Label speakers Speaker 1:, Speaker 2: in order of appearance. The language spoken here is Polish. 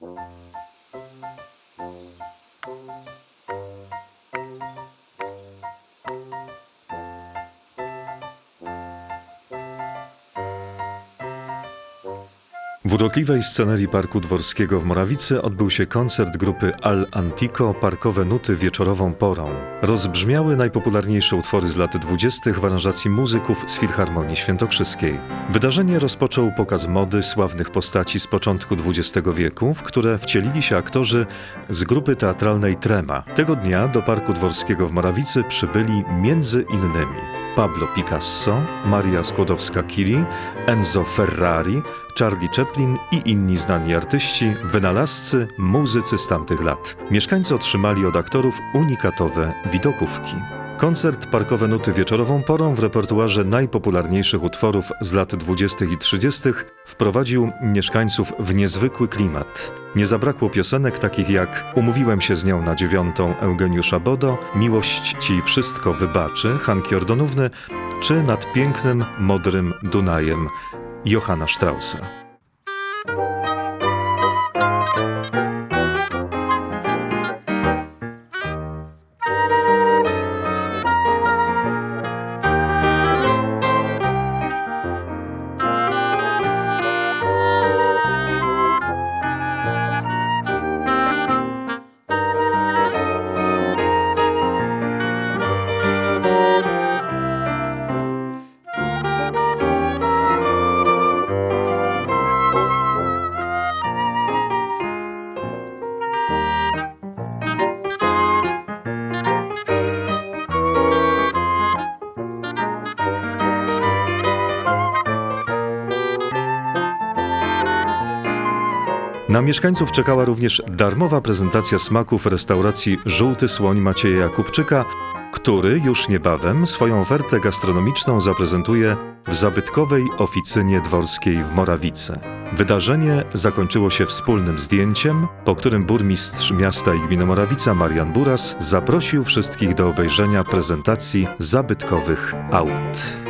Speaker 1: you W urokliwej scenerii Parku Dworskiego w Morawicy odbył się koncert grupy Al Antico Parkowe Nuty wieczorową porą. Rozbrzmiały najpopularniejsze utwory z lat 20. w aranżacji muzyków z Filharmonii Świętokrzyskiej. Wydarzenie rozpoczął pokaz mody sławnych postaci z początku XX wieku, w które wcielili się aktorzy z grupy teatralnej Trema. Tego dnia do Parku Dworskiego w Morawicy przybyli między innymi Pablo Picasso, Maria Skłodowska-Curie, Enzo Ferrari, Charlie Chaplin i inni znani artyści, wynalazcy, muzycy z tamtych lat. Mieszkańcy otrzymali od aktorów unikatowe widokówki. Koncert Parkowe Nuty wieczorową porą w repertuarze najpopularniejszych utworów z lat 20. i 30. wprowadził mieszkańców w niezwykły klimat. Nie zabrakło piosenek takich jak Umówiłem się z nią na dziewiątą Eugeniusza Bodo, Miłość ci wszystko wybaczy Hanki Ordonówny, czy Nad pięknym, modrym Dunajem Johanna Straussa. Na mieszkańców czekała również darmowa prezentacja smaków restauracji Żółty Słoń Macieja Jakubczyka, który już niebawem swoją ofertę gastronomiczną zaprezentuje w zabytkowej oficynie dworskiej w Morawice. Wydarzenie zakończyło się wspólnym zdjęciem, po którym burmistrz miasta i gminy Morawica Marian Buras zaprosił wszystkich do obejrzenia prezentacji zabytkowych aut.